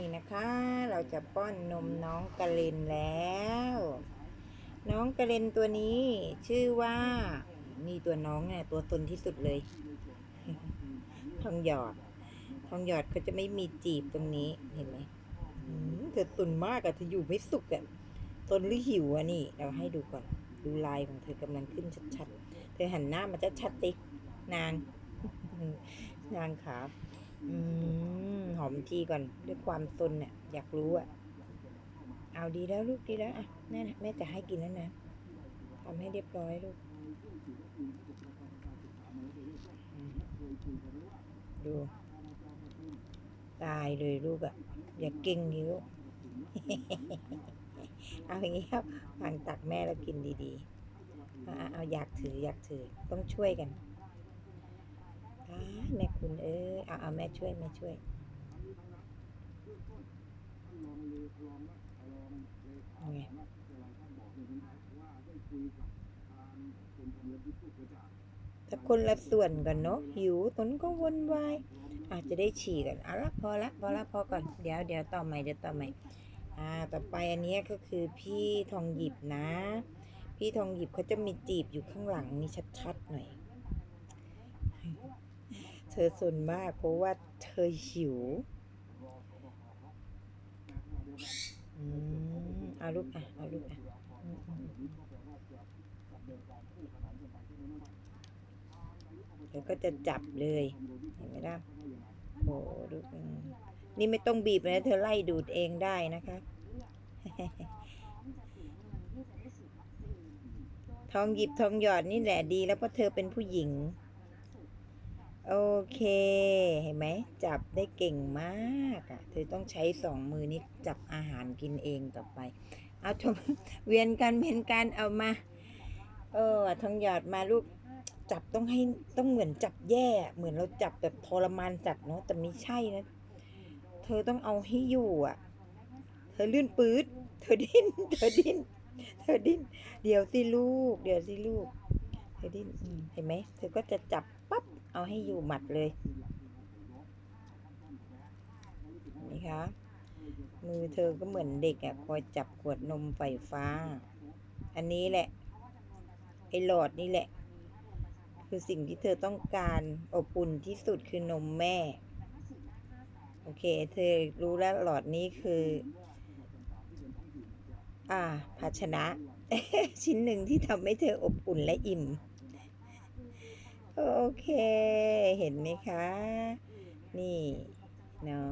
นี่นะคะ เราจะป้อนนมน้องกระเลนแล้ว น้องกระเลนตัวนี้ชื่อว่านี่ตัวน้องเนี่ยตัวตนที่สุดเลย ทองหยอด ทองหยอดเขาจะไม่มีจีบตรงนี้เห็นไหมเธอตุนมากอะเธออยู่ไม่สุขอะตนหรือหิวอะนี่ เราให้ดูก่อน ดูลายของเธอกำลังขึ้นชัดๆ เธอหันหน้ามาจะชัดติ๊กนางนางขา อืมหอมทีก่อนด้วยความตนเนี่ยอยากรู้อะเอาดีแล้วลูกดีแล้วอะแม่นะแม่จะให้กินแล้วนะทำให้เรียบร้อยลูก ดู ตายเลยลูกอะอย่าเก่งดิลูกเอาอย่างนี้ครับวางตักแม่แล้วกินดีๆ เอาอยากถืออยากถือต้องช่วยกัน แม่คุณเอ้ยเอาเอาแม่ช่วยแม่ช่วยไงถ้าคนละส่วนกันเนาะหิวตนก็วนวายอาจจะได้ฉี่กันเอาละพอละพอละพอก่อนเดี๋ยวเดี๋ยวต่อใหม่เดี๋ยวต่อใหม่อ่าต่อไปอันนี้ก็คือพี่ทองหยิบนะ พี่ทองหยิบเขาจะมีจีบอยู่ข้างหลังนี่ชัดๆหน่อย เธอส่วนมากเพราะว่าเธอหิวอืมเอาลูกอะเอาลูกอะอืมอืมอืมเดี๋ยวก็จะจับเลย เห็นไหมล่ะโอ้ลูนี่ไม่ต้องบีบนะ เธอไล่ดูดเองได้นะคะ ทองหยิบทองหยอดนี่แหละดีแล้วเพราะเธอเป็นผู้หญิง โอเค เห็นไหม จับได้เก่งมากอะ เธอต้องใช้สองมือนี้จับอาหารกินเองต่อไป เอาทงเวียนกันเวียนกันเอามา เออทองหยอดมาลูกจับต้องให้ต้องเหมือนจับแย่ เหมือนเราจับแบบทรมานจัดเนาะแต่ไม่ใช่นะ เธอต้องเอาให้อยู่อะ เธอลื่นปื๊ดเธอดิ้น เธอดิ้น เธอดิ้น เดี๋ยวสิลูก เดี๋ยวสิลูก เธอดิ้นเห็นไหม เธอก็จะจับ เอาให้อยู่หมัดเลยเห็นไหมคะมือเธอก็เหมือนเด็กอะคอยจับขวดนมไฟฟ้า อันนี้แหละ ไอหลอดนี่แหละ คือสิ่งที่เธอต้องการอบอุ่นที่สุดคือนมแม่ โอเค เธอรู้แล้วหลอดนี้คือ อ่า ภาชนะ ชิ้นหนึ่งที่ทำให้เธออบอุ่นและอิ่ม โอเค เห็นไหมคะ นี่เนาะ